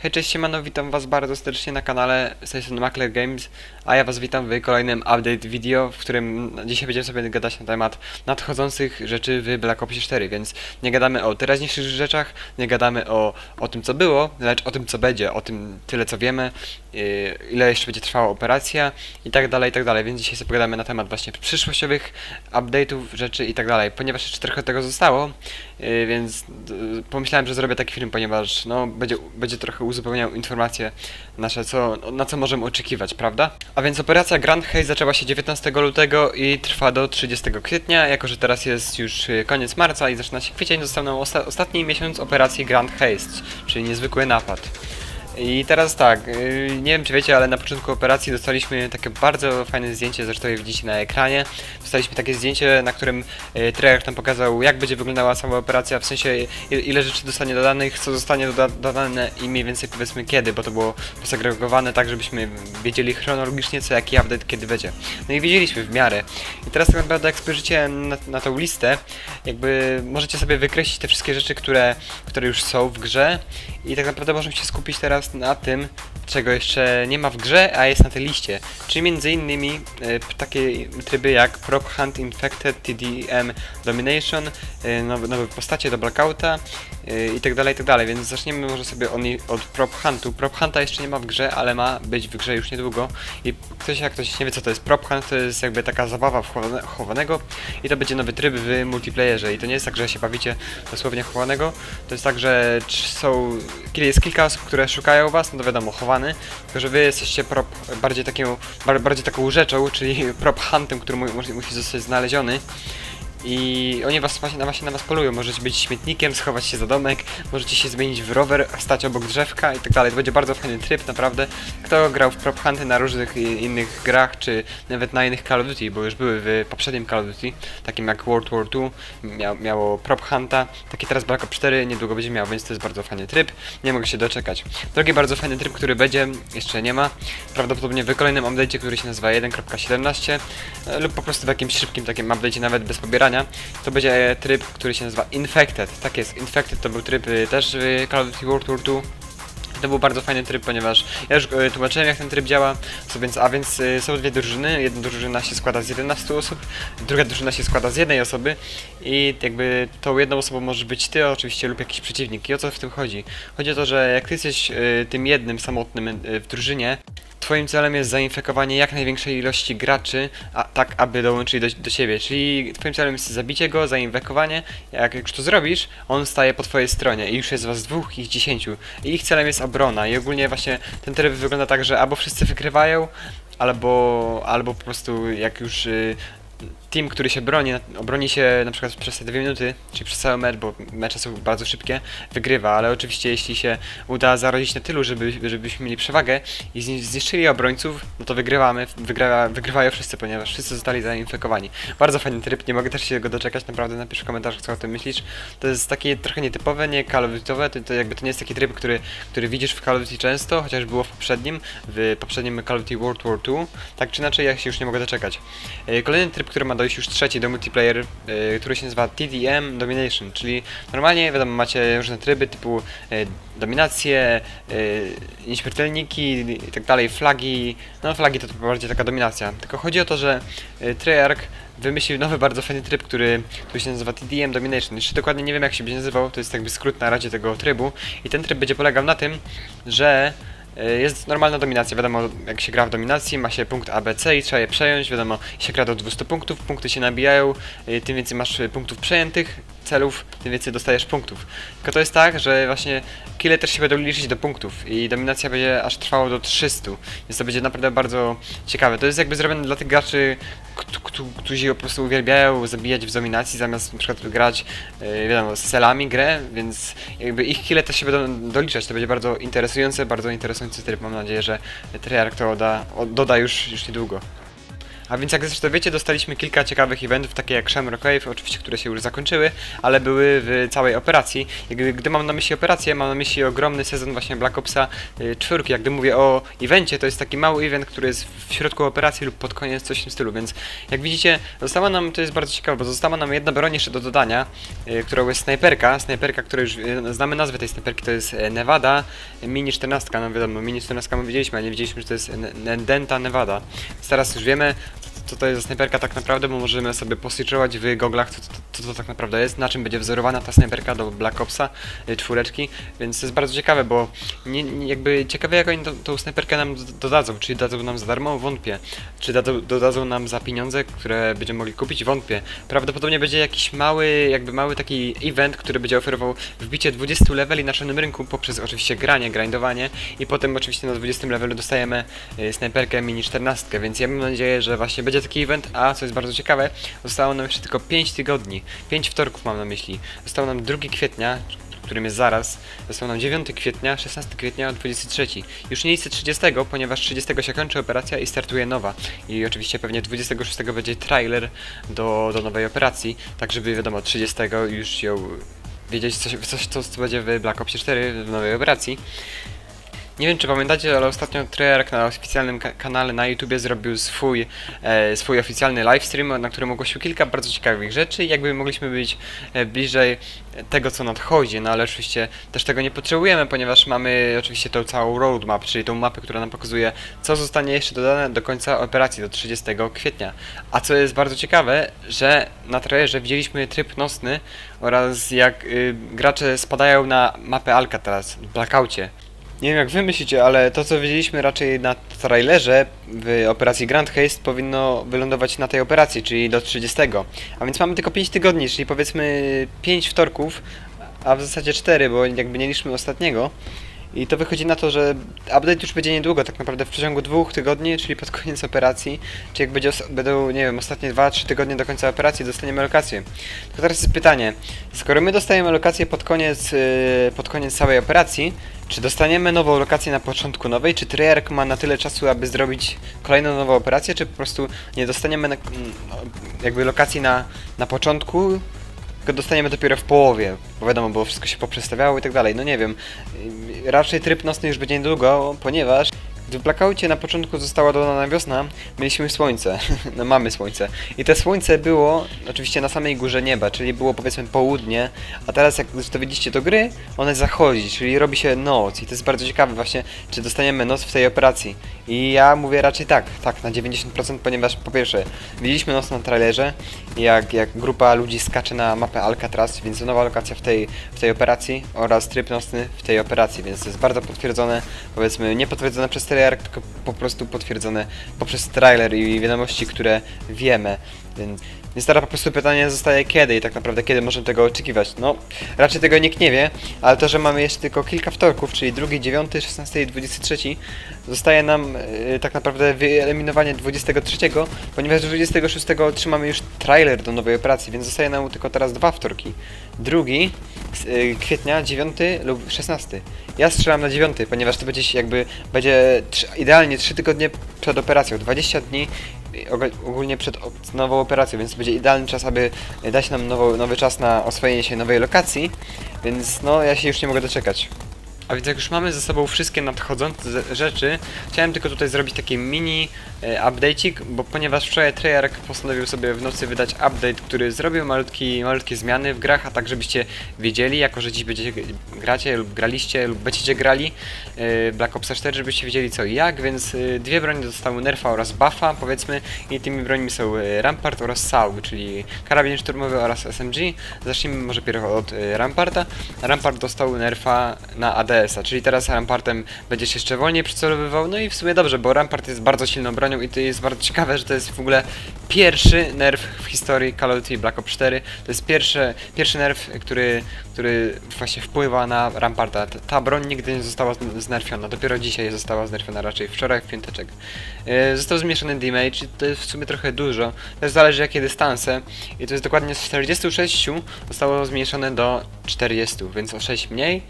Hej, cześć, siemano, witam was bardzo serdecznie na kanale strony Makler Games, a ja was witam w kolejnym update video, w którym dzisiaj będziemy sobie gadać na temat nadchodzących rzeczy w Black Opsie 4, więc nie gadamy o teraźniejszych rzeczach, nie gadamy o, o tym co było, lecz o tym co będzie, o tym tyle co wiemy, yy, ile jeszcze będzie trwała operacja i tak dalej, i tak dalej, więc dzisiaj sobie pogadamy na temat właśnie przyszłościowych update'ów, rzeczy i tak dalej, ponieważ jeszcze trochę tego zostało, yy, więc yy, pomyślałem, że zrobię taki film, ponieważ no, będzie, będzie trochę uzupełniał informacje nasze, co, na co możemy oczekiwać, prawda? A więc operacja Grand Haze zaczęła się 19 lutego i trwa do 30 kwietnia, jako że teraz jest już y, koniec marca i zaczyna się kwiecień, został nam osta ostatni miesiąc operacji Grand Haste, czyli niezwykły napad. I teraz tak, yy, nie wiem czy wiecie, ale na początku operacji dostaliśmy takie bardzo fajne zdjęcie, zresztą je widzicie na ekranie. Dostaliśmy takie zdjęcie, na którym yy, trailer tam pokazał jak będzie wyglądała cała operacja, w sensie ile rzeczy dostanie dodanych, co zostanie doda dodane i mniej więcej powiedzmy kiedy, bo to było posegregowane tak, żebyśmy wiedzieli chronologicznie co jaki update kiedy będzie. No i wiedzieliśmy w miarę. I teraz tak naprawdę jak spojrzycie na, na tą listę, jakby możecie sobie wykreślić te wszystkie rzeczy, które, które już są w grze i tak naprawdę możemy się skupić teraz na tym, czego jeszcze nie ma w grze, a jest na tej liście. Czyli innymi e, takie tryby jak Prop Hunt Infected, TDM Domination, e, nowe, nowe postacie do Blackouta e, i tak tak. Więc zaczniemy może sobie od, Prop Huntu. Prop Hunta jeszcze nie ma w grze, ale ma być w grze już niedługo. I ktoś jak ktoś nie wie co to jest Prop Hunt, to jest jakby taka zabawa w chowane- chowanego i to będzie nowy tryb w multiplayerze. I to nie jest tak, że się bawicie dosłownie chowanego, to jest tak, że są, kiedy jest kilka osób, które szukają was, no to wiadomo, chowany, tylko że wy jesteście prop, bardziej bar, bardziej taką rzeczą, czyli prop huntem, który mu, musi, musi zostać znaleziony. I oni was właśnie, na- właśnie na was polują. Możecie być śmietnikiem, schować się za domek, możecie się zmienić w rower, stać obok drzewka i tak dalej. To będzie bardzo fajny tryb, naprawdę. Kto grał w prop hunty na różnych innych grach, czy nawet na innych Call of Duty, bo już były w poprzednim Call of Duty, takim jak World War II, miał, miało prop hunta, taki teraz Black Ops 4 niedługo będzie miał, więc to jest bardzo fajny tryb. Nie mogę się doczekać. Drugi bardzo fajny tryb, który będzie, jeszcze nie ma, prawdopodobnie w kolejnym update'cie, który się nazywa 1.17 e, lub po prostu w jakimś szybkim takim update'cie nawet bez pobierania, to będzie tryb, który się nazywa Infected. Tak jest, Infected to był tryb y, też w Call of Duty World War II. To był bardzo fajny tryb, ponieważ ja już e, tłumaczyłem jak ten tryb działa, so więc, a więc e, są dwie drużyny, jedna drużyna się składa z 11 osób, druga drużyna się składa z jednej osoby i jakby tą jedną osobą może być ty oczywiście lub jakiś przeciwnik. I o co w tym chodzi? Chodzi o to, że jak ty jesteś e, tym jednym samotnym e, w drużynie, Twoim celem jest zainfekowanie jak największej ilości graczy, a tak aby dołączyli do, do siebie. Czyli twoim celem jest zabicie go, zainfekowanie. Jak już to zrobisz, on staje po twojej stronie i już jest was dwóch, ich dziesięciu. I ich celem jest obrona. I ogólnie właśnie ten tryb wygląda tak, że albo wszyscy wygrywają, albo, albo po prostu jak już y, team, który się broni, obroni się na przykład przez te dwie minuty, czyli przez cały mecz, bo mecze są bardzo szybkie, wygrywa, ale oczywiście jeśli się uda zarodzić na tylu, żeby, żebyśmy mieli przewagę i zni- zniszczyli obrońców, no to wygrywamy, wygrywa, wygrywają wszyscy, ponieważ wszyscy zostali zainfekowani. Bardzo fajny tryb, nie mogę też się go doczekać, naprawdę napisz w komentarzach co o tym myślisz. To jest takie trochę nietypowe, nie Call of Duty'owe, to, to jakby to nie jest taki tryb, który, który widzisz w Call of Duty często, chociaż było w poprzednim, w poprzednim Call of Duty World War II, tak czy inaczej ja się już nie mogę doczekać. E, Kolejny tryb, który ma dojść już trzeci do multiplayer, e, który się nazywa TDM Domination, czyli normalnie wiadomo macie różne tryby typu e, dominacje, e, nieśmiertelniki i tak dalej, flagi, no flagi to, to bardziej taka dominacja, tylko chodzi o to, że e, Treyarch wymyślił nowy bardzo fajny tryb, który, który się nazywa TDM Domination. Jeszcze dokładnie nie wiem jak się będzie nazywał, to jest jakby skrót na razie tego trybu. I ten tryb będzie polegał na tym, że Jest normalna dominacja, wiadomo, jak się gra w dominacji, ma się punkt ABC i trzeba je przejąć, wiadomo, się gra do 200 punktów, punkty się nabijają, e, tym więcej masz e, punktów przejętych, celów, tym więcej dostajesz punktów. Tylko to jest tak, że właśnie kile też się będą liczyć do punktów i dominacja będzie aż trwała do 300, więc to będzie naprawdę bardzo ciekawe. To jest jakby zrobione dla tych graczy, kt- kt- którzy po prostu uwielbiają zabijać w dominacji, zamiast na przykład grać, e, wiadomo, z celami grę, więc jakby ich kile też się będą doliczać. To będzie bardzo interesujące, bardzo interesujący tryb. Mam nadzieję, że Treyarch to da, o- doda już, już niedługo. A więc jak zresztą wiecie, dostaliśmy kilka ciekawych eventów, takie jak Shamrock Wave, oczywiście, które się już zakończyły, ale były w całej operacji. Gdy, gdy mam na myśli operację, mam na myśli ogromny sezon właśnie Black Opsa y, czwórki. Jak gdy mówię o evencie, to jest taki mały event, który jest w środku operacji lub pod koniec, coś w tym stylu, więc jak widzicie, została nam, to jest bardzo ciekawe, bo została nam jedna broń jeszcze do dodania, y, którą jest snajperka, snajperka, której już y, znamy nazwę tej snajperki, to jest e, Nevada Mini 14, no wiadomo, Mini 14 my widzieliśmy, ale nie wiedzieliśmy, że to jest Denta Nevada. Więc teraz już wiemy, to jest snajperka tak naprawdę, bo możemy sobie poswitchować w goglach, co, co to tak naprawdę jest, na czym będzie wzorowana ta snajperka do Black Opsa y, czwóreczki, więc to jest bardzo ciekawe, bo nie, nie, jakby ciekawe jak oni tą, snajperkę nam dodadzą, czy dadzą nam za darmo? Wątpię. Czy dadzą, dodadzą nam za pieniądze, które będziemy mogli kupić? Wątpię. Prawdopodobnie będzie jakiś mały, jakby mały taki event, który będzie oferował wbicie 20 leveli na czarnym rynku poprzez oczywiście granie, grindowanie i potem oczywiście na 20 levelu dostajemy y, snajperkę mini 14, więc ja mam nadzieję, że właśnie będzie taki event, a co jest bardzo ciekawe, zostało nam jeszcze tylko 5 tygodni, 5 wtorków mam na myśli. Zostało nam 2 kwietnia, którym jest zaraz, został nam 9 kwietnia, 16 kwietnia, 23. Już nie liczę 30, ponieważ 30 się kończy operacja i startuje nowa. I oczywiście pewnie 26 będzie trailer do, do nowej operacji, tak żeby wiadomo 30 już ją wiedzieć coś, coś co, co będzie w Black Ops 4 w nowej operacji. Nie wiem czy pamiętacie, ale ostatnio Treyarch na oficjalnym ka- kanale na YouTubie zrobił swój, e, swój oficjalny livestream, na którym ogłosił kilka bardzo ciekawych rzeczy i jakby mogliśmy być e, bliżej tego co nadchodzi, no ale oczywiście też tego nie potrzebujemy, ponieważ mamy oczywiście tą całą roadmap, czyli tą mapę, która nam pokazuje co zostanie jeszcze dodane do końca operacji, do 30 kwietnia. A co jest bardzo ciekawe, że na trailerze widzieliśmy tryb nocny oraz jak y, gracze spadają na mapę Alcatraz w Blackoutie. Nie wiem jak wy myślicie, ale to co widzieliśmy raczej na trailerze w operacji Grand Haste powinno wylądować na tej operacji, czyli do 30. A więc mamy tylko 5 tygodni, czyli powiedzmy 5 wtorków, a w zasadzie 4, bo jakby nie liczmy ostatniego. I to wychodzi na to, że update już będzie niedługo, tak naprawdę w przeciągu dwóch tygodni, czyli pod koniec operacji, czy jak będzie, będą, nie wiem, ostatnie 2-3 tygodnie do końca operacji, dostaniemy lokację. Tylko teraz jest pytanie, skoro my dostajemy lokację pod koniec, yy, pod koniec całej operacji, czy dostaniemy nową lokację na początku nowej, czy Treyarch ma na tyle czasu, aby zrobić kolejną nową operację, czy po prostu nie dostaniemy na, mm, no, jakby lokacji na, na początku, dostaniemy dopiero w połowie, bo wiadomo, bo wszystko się poprzestawiało i tak dalej, no nie wiem. Raczej tryb nocny już będzie niedługo, ponieważ w Blackoutie na początku została dodana wiosna, mieliśmy słońce, no mamy słońce. I to słońce było oczywiście na samej górze nieba, czyli było powiedzmy południe, a teraz jak to widzicie do gry, one zachodzi, czyli robi się noc i to jest bardzo ciekawe właśnie, czy dostaniemy noc w tej operacji. I ja mówię raczej tak, tak, na 90%, ponieważ po pierwsze, widzieliśmy noc na trailerze, jak, jak grupa ludzi skacze na mapę Alcatraz, więc nowa lokacja w tej, w tej operacji oraz tryb nocny w tej operacji, więc to jest bardzo potwierdzone, powiedzmy nie potwierdzone przez Treyarch, tylko po prostu potwierdzone poprzez trailer i wiadomości, które wiemy, więc teraz po prostu pytanie zostaje kiedy i tak naprawdę kiedy możemy tego oczekiwać. No, raczej tego nikt nie wie, ale to, że mamy jeszcze tylko kilka wtorków, czyli 2, 9, 16 i 23, zostaje nam yy, tak naprawdę wyeliminowanie 23, ponieważ 26 otrzymamy już trailer do nowej operacji, więc zostaje nam tylko teraz dwa wtorki. Drugi yy, kwietnia, 9 lub 16. Ja strzelam na 9, ponieważ to będzie jakby będzie trzy, idealnie 3 tygodnie przed operacją, 20 dni ogólnie przed nową operacją, więc będzie idealny czas, aby dać nam nowo, nowy czas na oswojenie się nowej lokacji, więc no ja się już nie mogę doczekać. A więc jak już mamy ze sobą wszystkie nadchodzące ze- rzeczy, chciałem tylko tutaj zrobić taki mini e, update'ik, bo ponieważ wczoraj Treyarch postanowił sobie w nocy wydać update, który zrobił malutki, malutkie zmiany w grach, a tak żebyście wiedzieli, jako że dziś będziecie gracie lub graliście lub będziecie grali e, Black Ops 4, żebyście wiedzieli co i jak, więc e, dwie broni dostały nerfa oraz buffa, powiedzmy, i tymi brońmi są Rampart oraz SAUG, czyli karabin szturmowy oraz SMG. Zacznijmy może pierw od Ramparta. Rampart dostał nerfa na ADS-a, czyli teraz Rampartem będziesz jeszcze wolniej przycelowywał, no i w sumie dobrze, bo Rampart jest bardzo silną bronią i to jest bardzo ciekawe, że to jest w ogóle pierwszy nerf w historii Call of Duty Black Ops 4. To jest pierwszy, pierwszy nerf, który, który właśnie wpływa na Ramparta. Ta, broń nigdy nie została znerfiona, dopiero dzisiaj została znerfiona, raczej wczoraj w piąteczek. E, Został zmniejszony damage, to jest w sumie trochę dużo. To zależy jakie dystanse. I to jest dokładnie z 46 zostało zmniejszone do 40, więc o 6 mniej.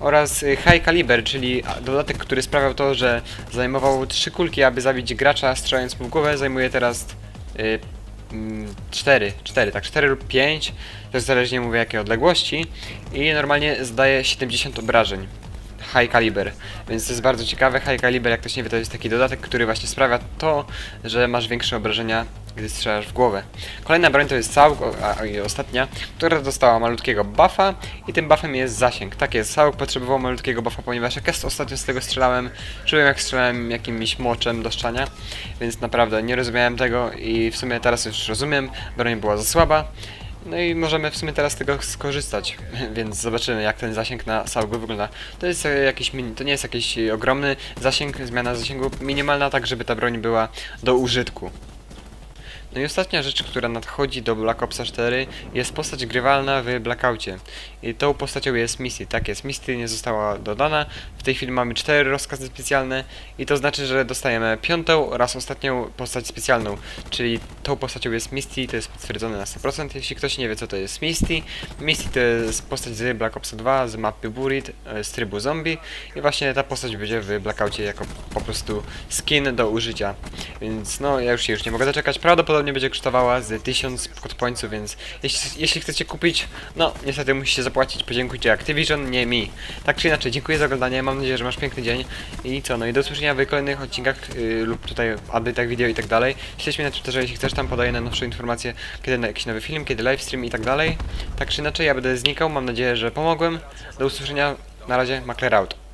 Oraz High Caliber, czyli dodatek, który sprawiał to, że zajmował 3 kulki, aby zabić gracza strzelając mu w głowę, zajmuje teraz y, mm, 4, 4, tak, 4 lub 5, to zależnie mówię jakiej odległości i normalnie zdaje 70 obrażeń. High Caliber, więc to jest bardzo ciekawe. High Caliber, jak ktoś nie wie, to jest taki dodatek, który właśnie sprawia to, że masz większe obrażenia, gdy strzelasz w głowę. Kolejna broń to jest o- a, i ostatnia, która dostała malutkiego buffa i tym buffem jest zasięg. Tak jest, Saug potrzebował malutkiego buffa, ponieważ jak ja ostatnio z tego strzelałem, czułem jak strzelałem jakimś moczem do szczania, więc naprawdę nie rozumiałem tego i w sumie teraz już rozumiem, broń była za słaba. No i możemy w sumie teraz z tego skorzystać, więc zobaczymy jak ten zasięg na Saugu wygląda. To jest jakiś to nie jest jakiś ogromny zasięg, zmiana zasięgu minimalna, tak żeby ta broń była do użytku. No i ostatnia rzecz, która nadchodzi do Black Opsa 4 jest postać grywalna w Blackoutie. I tą postacią jest Misty. Tak jest, Misty nie została dodana. W tej chwili mamy cztery rozkazy specjalne i to znaczy, że dostajemy piątą oraz ostatnią postać specjalną. Czyli tą postacią jest Misty, to jest potwierdzone na 100%. Jeśli ktoś nie wie co to jest Misty, Misty to jest postać z Black Opsa 2, z mapy Burit, e, z trybu zombie i właśnie ta postać będzie w Blackoutie jako po prostu skin do użycia. Więc no, ja już się już nie mogę doczekać. Prawdopodobnie będzie kosztowała z 1000 podpońców, więc jeśli, jeśli chcecie kupić, no niestety musicie zapłacić. Podziękujcie Activision, nie mi. Tak czy inaczej, dziękuję za oglądanie. Mam nadzieję, że masz piękny dzień. I co, no i do usłyszenia w kolejnych odcinkach yy, lub tutaj update'ach wideo i tak dalej. Śledź mnie na Twitterze, jeśli chcesz, tam podaję najnowsze informacje, kiedy na jakiś nowy film, kiedy livestream i tak dalej. Tak czy inaczej, ja będę znikał. Mam nadzieję, że pomogłem. Do usłyszenia. Na razie, Makler out.